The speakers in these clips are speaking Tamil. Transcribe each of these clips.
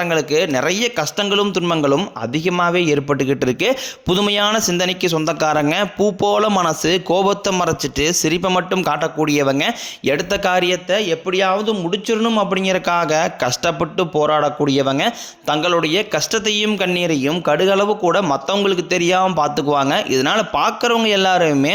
சொந்தக்காரங்களுக்கு நிறைய கஷ்டங்களும் துன்பங்களும் அதிகமாகவே ஏற்பட்டுக்கிட்டு இருக்கு. புதுமையான சிந்தனைக்கு சொந்தக்காரங்க பூ போல மனசு கோபத்தை மறைச்சிட்டு சிரிப்பை மட்டும் காட்டக்கூடியவங்க எடுத்த காரியத்தை எப்படியாவது முடிச்சிடணும் அப்படிங்கிறக்காக கஷ்டப்பட்டு போராடக்கூடியவங்க தங்களுடைய கஷ்டத்தையும் கண்ணீரையும் கடுகளவு கூட மற்றவங்களுக்கு தெரியாமல் பார்த்துக்குவாங்க. இதனால் பார்க்குறவங்க எல்லாருமே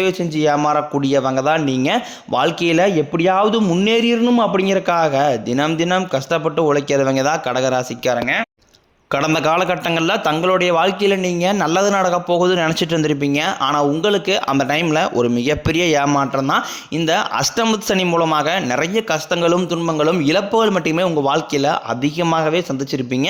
செஞ்சு ஏமாறக்கூடியவங்க தான் நீங்கள் வாழ்க்கையில் எப்படியாவது முன்னேறிடணும் அப்படிங்கிறக்காக தினம் தினம் கஷ்டப்பட்டு உழைக்கிறவங்க தான் கடகராசிக்காரங்க. கடந்த காலகட்டங்களில் தங்களுடைய வாழ்க்கையில் நீங்கள் நல்லது நடக்க போகுதுன்னு நினச்சிட்டு இருந்திருப்பீங்க. ஆனால் உங்களுக்கு அந்த டைமில் ஒரு மிகப்பெரிய ஏமாற்றம் தான். இந்த அஷ்டமத் சனி மூலமாக நிறைய கஷ்டங்களும் துன்பங்களும் இழப்புகள் மட்டுமே உங்கள் வாழ்க்கையில் அதிகமாகவே சந்திச்சிருப்பீங்க.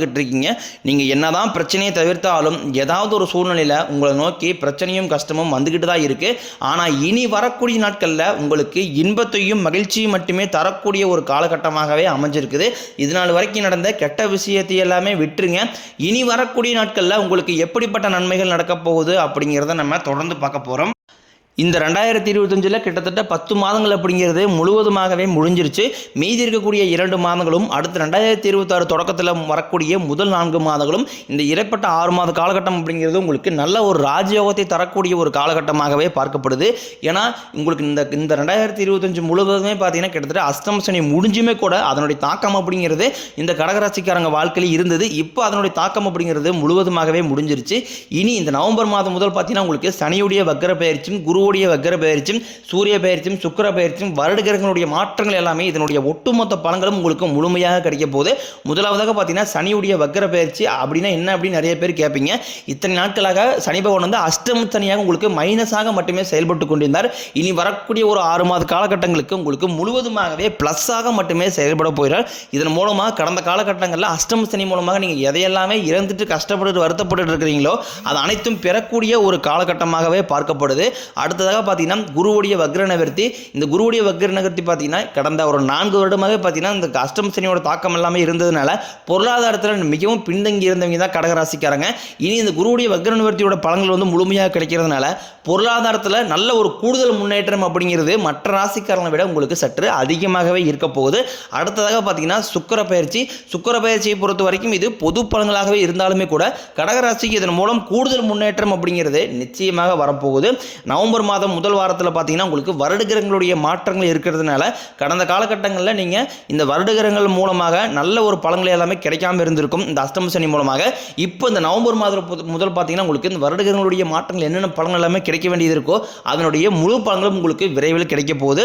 வாழ்ந்துக்கிட்டு இருக்கீங்க நீங்கள் என்னதான் பிரச்சனையை தவிர்த்தாலும் ஏதாவது ஒரு சூழ்நிலையில் உங்களை நோக்கி பிரச்சனையும் கஷ்டமும் வந்துக்கிட்டு தான் இருக்குது ஆனால் இனி வரக்கூடிய நாட்களில் உங்களுக்கு இன்பத்தையும் மகிழ்ச்சியும் மட்டுமே தரக்கூடிய ஒரு காலகட்டமாகவே அமைஞ்சிருக்குது. இது நாள் வரைக்கும் நடந்த கெட்ட விஷயத்தை எல்லாமே விட்டுருங்க. இனி வரக்கூடிய நாட்களில் உங்களுக்கு எப்படிப்பட்ட நன்மைகள் நடக்கப் போகுது அப்படிங்கிறத நம்ம தொடர்ந்து பார்க்க போகிறோம் இந்த ரெண்டாயிரத்தி இருபத்தஞ்சில் கிட்டத்தட்ட பத்து மாதங்கள் அப்படிங்கிறது முழுவதுமாகவே முடிஞ்சிருச்சு மீதி இருக்கக்கூடிய இரண்டு மாதங்களும் அடுத்து ரெண்டாயிரத்தி இருபத்தாறு தொடக்கத்தில் வரக்கூடிய முதல் நான்கு மாதங்களும் இந்த இடைப்பட்ட ஆறு மாத காலகட்டம் அப்படிங்கிறது உங்களுக்கு நல்ல ஒரு ராஜயோகத்தை தரக்கூடிய ஒரு காலகட்டமாகவே பார்க்கப்படுது. ஏன்னா உங்களுக்கு இந்த இந்த ரெண்டாயிரத்தி இருபத்தஞ்சு முழுவதுமே பார்த்தீங்கன்னா கிட்டத்தட்ட அஷ்டம சனி முடிஞ்சுமே கூட அதனுடைய தாக்கம் அப்படிங்கிறது இந்த கடகராசிக்காரங்க வாழ்க்கையில் இருந்தது. இப்போ அதனுடைய தாக்கம் அப்படிங்கிறது முழுவதுமாகவே முடிஞ்சிருச்சு. இனி இந்த நவம்பர் மாதம் முதல் பார்த்தீங்கன்னா உங்களுக்கு சனியுடைய வக்கர பயிற்சியும் குருவுடைய வக்கர பயிற்சியும் சூரிய பயிற்சியும் சுக்கிர பயிற்சியும் வருடகிரகங்களுடைய மாற்றங்கள் எல்லாமே இதனுடைய ஒட்டுமொத்த பலன்களும் உங்களுக்கு முழுமையாக கிடைக்க போகுது. முதலாவதாக பார்த்தீங்கன்னா சனியுடைய வக்கர பயிற்சி அப்படின்னா என்ன அப்படின்னு நிறைய பேர் கேட்பீங்க. இத்தனை நாட்களாக சனி பகவான் வந்து அஷ்டம சனியாக உங்களுக்கு மைனஸாக மட்டுமே செயல்பட்டு கொண்டிருந்தார். இனி வரக்கூடிய ஒரு ஆறு மாத காலகட்டங்களுக்கு உங்களுக்கு முழுவதுமாகவே ப்ளஸ்ஸாக மட்டுமே செயல்பட போகிறார். இதன் மூலமாக கடந்த காலகட்டங்களில் அஷ்டம சனி மூலமாக நீங்கள் எதையெல்லாமே இறந்துட்டு கஷ்டப்பட்டு வருத்தப்பட்டு இருக்கிறீங்களோ அது அனைத்தும் பெறக்கூடிய ஒரு காலகட்டமாகவே பார்க்கப்படுது. அடுத்ததாக பார்த்தீங்கன்னா குருவுடைய வக்ர நிவர்த்தி இந்த குருவுடைய வக்ர நிவர்த்தி பார்த்தீங்கன்னா கடந்த ஒரு நான்கு வருடமாகவே பார்த்தீங்கன்னா இந்த அஷ்டம சனியோட தாக்கம் எல்லாமே இருந்ததுனால பொருளாதாரத்தில் மிகவும் பின்தங்கி இருந்தவங்க தான் கடகராசிக்காரங்க. இனி இந்த குருவுடைய வக்ர நிவர்த்தியோட பலன்கள் வந்து முழுமையாக கிடைக்கிறதுனால பொருளாதாரத்தில் நல்ல ஒரு கூடுதல் முன்னேற்றம் அப்படிங்கிறது மற்ற ராசிக்காரங்களை விட உங்களுக்கு சற்று அதிகமாகவே இருக்க போகுது. அடுத்ததாக பார்த்தீங்கன்னா சுக்கர பயிற்சி. சுக்கர பயிற்சியை பொறுத்த வரைக்கும் இது பொது பலன்களாகவே இருந்தாலுமே கூட கடகராசிக்கு இதன் மூலம் கூடுதல் முன்னேற்றம் அப்படிங்கிறது நிச்சயமாக வரப்போகுது. நவம்பர் மாதம் முதல் வாரத்தில் பார்த்தீங்கன்னா உங்களுக்கு வருடகிரகங்களுடைய மாற்றங்கள் இருக்கிறதுனால கடந்த காலகட்டங்களில் நீங்கள் இந்த வருடகிரகங்கள் மூலமாக நல்ல ஒரு பழங்கள் எல்லாமே கிடைக்காம இருந்திருக்கும். இந்த அஷ்டம சனி மூலமாக இப்போ இந்த நவம்பர் மாதம் முதல் பார்த்தீங்கன்னா உங்களுக்கு இந்த வருடகிரகங்களுடைய மாற்றங்கள் என்னென்ன பழங்கள் எல்லாமே கிடைக்க வேண்டியது இருக்கோ அதனுடைய முழு பழங்களும் உங்களுக்கு விரைவில் கிடைக்க போகுது.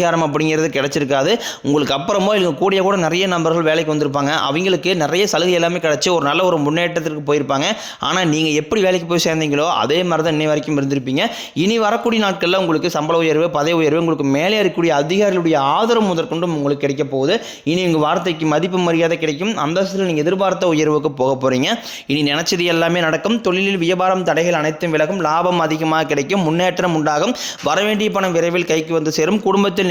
அப்படிங்கிறது கிடைச்சிருக்காது. உங்களுக்கு அப்புறமோ இவங்க கூடிய கூட நிறைய நபர்கள் வேலைக்கு வந்திருப்பாங்க. அவங்களுக்கு நிறைய சலுகை எல்லாமே கிடச்சி ஒரு நல்ல ஒரு முன்னேற்றத்திற்கு போயிருப்பாங்க. ஆனால் நீங்கள் எப்படி வேலைக்கு போய் சேர்ந்தீங்களோ அதே மாதிரி தான் இன்னை வரைக்கும் இருந்திருப்பீங்க. இனி வரக்கூடிய நாட்களில் உங்களுக்கு சம்பள உயர்வு பதவி உயர்வு உங்களுக்கு மேலே இருக்கக்கூடிய அதிகாரிகளுடைய ஆதரவு முதற்கொண்டும் உங்களுக்கு கிடைக்க போகுது. இனி உங்கள் வார்த்தைக்கு மதிப்பு மரியாதை கிடைக்கும். அந்தஸ்தில் நீங்கள் எதிர்பார்த்த உயர்வுக்கு போக போகிறீங்க இனி நினச்சது எல்லாமே நடக்கும். தொழிலில் வியாபாரம் தடைகள் அனைத்தும் விலகும். லாபம் அதிகமாக கிடைக்கும். முன்னேற்றம் உண்டாகும். வரவேண்டிய பணம் விரைவில் கைக்கு வந்து சேரும். குடும்பத்தில்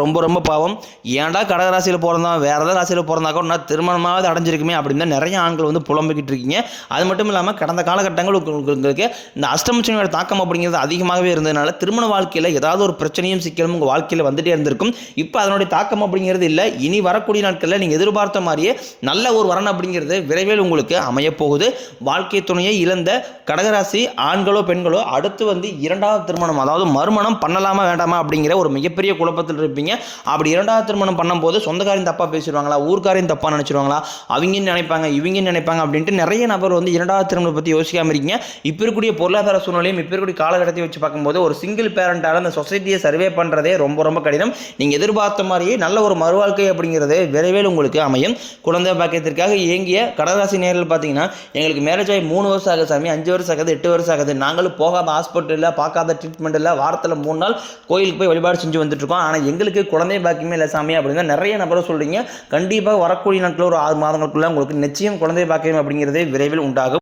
ரொம்ப ரொம்ப பாவம். ஏன்டா கடகராசியில் பிறந்தோம் வேறு ஏதாவது ராசியில் பிறந்தாக்கோ நான் திருமணமாவது அடைஞ்சிருக்குமே அப்படின்னு தான் நிறைய ஆண்கள் வந்து புலம்பிக்கிட்டு இருக்கீங்க. அது மட்டும் இல்லாமல் கடந்த காலகட்டங்கள் உங்களுக்கு இந்த அஷ்டமச்சனியோட தாக்கம் அப்படிங்கிறது அதிகமாகவே இருந்ததுனால திருமண வாழ்க்கையில் ஏதாவது ஒரு பிரச்சனையும் சிக்கலும் உங்கள் வாழ்க்கையில் வந்துட்டே இருந்திருக்கும். இப்போ அதனுடைய தாக்கம் அப்படிங்கிறது இல்லை. இனி வரக்கூடிய நாட்களில் நீங்கள் எதிர்பார்த்த மாதிரியே நல்ல ஒரு வரன் அப்படிங்கிறது விரைவில் உங்களுக்கு அமையப்போகுது. வாழ்க்கை துணையை இழந்த கடகராசி ஆண்களோ பெண்களோ அடுத்து வந்து இரண்டாவது திருமணம் அதாவது மறுமணம் பண்ணலாமா வேண்டாமா அப்படிங்கிற ஒரு மிகப்பெரிய குழப்பத்தில் இருப்பீங்க அப்படி இரண்டாவது திருமணம் பண்ணும்போது சொந்தக்காரையும் தப்பாக பேசிடுவாங்களா ஊர்க்காரையும் தப்பாக நினச்சிடுவாங்களா அவங்க நினைப்பாங்க இவங்க நினைப்பாங்க அப்படின்ட்டு நிறைய நபர் வந்து இரண்டாவது திருமணம் பற்றி யோசிக்காம இருக்கீங்க. இப்போ இருக்கக்கூடிய பொருளாதார சூழ்நிலையும் இப்போ இருக்கக்கூடிய காலகட்டத்தை வச்சு பார்க்கும்போது ஒரு சிங்கிள் பேரண்டால் அந்த சொசைட்டியை சர்வே பண்ணுறதே ரொம்ப ரொம்ப கடினம். நீங்கள் எதிர்பார்த்த மாதிரியே நல்ல ஒரு மறுவாழ்க்கை அப்படிங்கிறது விரைவில் உங்களுக்கு அமையும். குழந்தை பாக்கியத்திற்காக இயங்கிய கடகராசி நேரில் பார்த்தீங்கன்னா எங்களுக்கு மேரேஜ் ஆகி மூணு வருஷம் ஆகுது சாமி அஞ்சு வருஷம் ஆகுது எட்டு வருஷம் ஆகுது. நாங்களும் போகாத ஹாஸ்பிட்டலில் பார்க்காத ட்ரீட்மெண்ட் இல்லை வாரத்தில் மூணு நாள் கோயிலுக்கு போய் வழிபாடு செஞ்சு வந்துட்டு இருக்கோம். ஆனால் எங்களுக்கு குழந்தை பாக்கியமே இல்லை சாமி அப்படின்னு நிறைய நபரை சொல்கிறீங்க கண்டிப்பாக வரக்கூடிய நாட்கள் ஒரு ஆறு மாதங்களுக்குள்ள உங்களுக்கு நிச்சயம் குழந்தை பாக்கியம் அப்படிங்கிறது விரைவில் உண்டாகும்.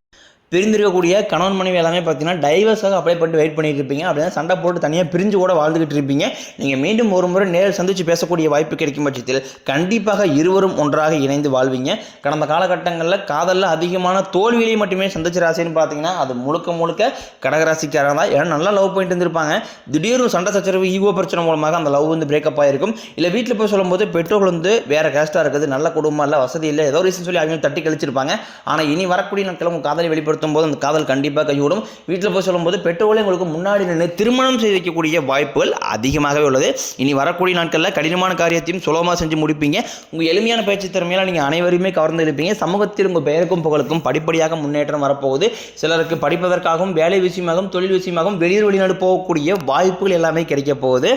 பிரிந்திருக்கக்கூடிய கணவன் மனைவி எல்லாமே பார்த்தீங்கன்னா டைவர்ஸாக அப்ளை பண்ணிட்டு வெயிட் பண்ணிட்டு இருப்பீங்க. அப்படின்னா சண்டை போட்டு தனியாக பிரிஞ்சு கூட வாழ்ந்துகிட்டு இருப்பீங்க. நீங்கள் மீண்டும் ஒரு முறை நேரில் சந்தித்து பேசக்கூடிய வாய்ப்பு கிடைக்கும் பட்சத்தில் கண்டிப்பாக இருவரும் ஒன்றாக இணைந்து வாழ்வீங்க. கடந்த காலகட்டங்களில் காதலில் அதிகமான தோல்வியை மட்டுமே சந்திச்ச ராசின்னு பார்த்தீங்கன்னா அது முழுக்க முழுக்க கடகராசிக்காரங்க தான். ஏன்னா நல்லா லவ் பண்ணிட்டு இருந்திருப்பாங்க. திடீர்னு சண்டை சச்சரவு ஈகோ பிரச்சனை மூலமாக அந்த லவ் வந்து பிரேக்கப் ஆகிருக்கும் இல்லை வீட்டில் போய் சொல்லும்போது பெற்றோர்கள் வந்து வேறு கேஸ்ட்டாக இருக்குது நல்ல குடும்பம் இல்லை வசதி இல்லை ஏதோ ரீசன் சொல்லி அவங்க தட்டி கழிச்சிருப்பாங்க. ஆனால் இனி வரக்கூடிய நாட்கள் உங்கள் காதலை பயன்படுத்தும் போது அந்த காதல் கண்டிப்பாக கைவிடும் வீட்டில் போய் சொல்லும்போது பெற்றோர்களே உங்களுக்கு முன்னாடி நின்று திருமணம் செய்து வைக்கக்கூடிய வாய்ப்புகள் அதிகமாகவே உள்ளது. இனி வரக்கூடிய நாட்களில் கடினமான காரியத்தையும் சுலபமாக செஞ்சு முடிப்பீங்க. உங்கள் எளிமையான பயிற்சி திறமையால் நீங்கள் அனைவருமே கவர்ந்து இருப்பீங்க. சமூகத்தில் உங்கள் பெயருக்கும் புகழுக்கும் படிப்படியாக முன்னேற்றம் வரப்போகுது. சிலருக்கு படிப்பதற்காகவும் வேலை விஷயமாகவும் தொழில் விஷயமாகவும் வெளியூர் வெளிநாடு போகக்கூடிய வாய்ப்புகள் எல்லாமே கிடைக்க போகுது.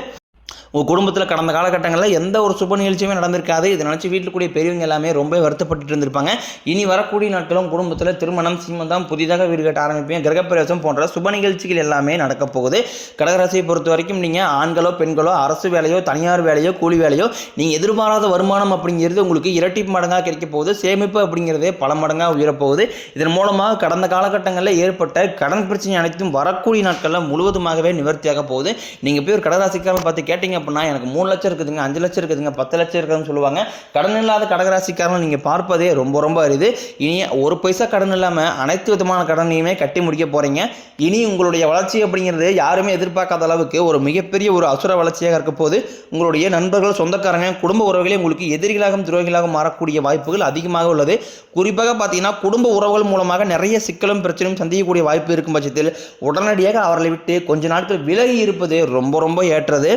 உங்கள் குடும்பத்தில் கடந்த காலகட்டங்களில் எந்த ஒரு சுப நிகழ்ச்சியுமே நடந்திருக்காது. இதை நினச்சி வீட்டில் கூடிய பெரியவங்க எல்லாமே ரொம்ப வருத்தப்பட்டு இருந்திருப்பாங்க. இனி வரக்கூடிய நாட்களும் குடும்பத்தில் திருமணம் சீமந்தம் புதிதாக வீடு கட்ட ஆரம்பிப்பீங்க கிரகப்பிரவேசம் போன்ற சுப நிகழ்ச்சிகள் எல்லாமே நடக்க போகுது. கடகராசியை பொறுத்த வரைக்கும் நீங்கள் ஆண்களோ பெண்களோ அரசு வேலையோ தனியார் வேலையோ கூலி வேலையோ நீங்கள் எதிர்பாராத வருமானம் அப்படிங்கிறது உங்களுக்கு இரட்டி மடங்காக கிடைக்க போகுது. சேமிப்பு அப்படிங்கிறதே பல மடங்காக உயரப்போகுது இதன் மூலமாக கடந்த காலகட்டங்களில் ஏற்பட்ட கடன் பிரச்சனை அனைத்தும் வரக்கூடிய நாட்களில் முழுவதுமாகவே நிவர்த்தியாக போகுது. நீங்கள் போய் ஒரு கடகராசிக்காரன் பார்த்து கேட்டிங்க அப்படின்னா எனக்கு மூணு லட்சம் இருக்குதுங்க அஞ்சு லட்சம் இருக்குதுங்க பத்து லட்சம் இருக்குதுன்னு சொல்லுவாங்க. கடன் இல்லாத கடகராசிக்காரன் நீங்கள் பார்ப்பதே ரொம்ப ரொம்ப அரிது. இனி ஒரு பைசா கடன் இல்லாமல் அனைத்து விதமான கடனையுமே கட்டி முடிக்க போகிறீங்க இனி உங்களுடைய வளர்ச்சி அப்படிங்கிறது யாருமே எதிர்பார்க்காத அளவுக்கு ஒரு மிகப்பெரிய ஒரு அசுர வளர்ச்சியாக இருக்க போது உங்களுடைய நண்பர்கள் சொந்தக்காரங்க குடும்ப உறவுகளே உங்களுக்கு எதிரிகளாகவும் துரோகிகளாகவும் மாறக்கூடிய வாய்ப்புகள் அதிகமாக உள்ளது. குறிப்பாக பார்த்தீங்கன்னா குடும்ப உறவுகள் மூலமாக நிறைய சிக்கலும் பிரச்சனையும் சந்திக்கக்கூடிய வாய்ப்பு இருக்கும் பட்சத்தில் உடனடியாக அவர்களை விட்டு கொஞ்ச நாட்கள் விலகி இருப்பது ரொம்ப ரொம்ப ஏற்றது.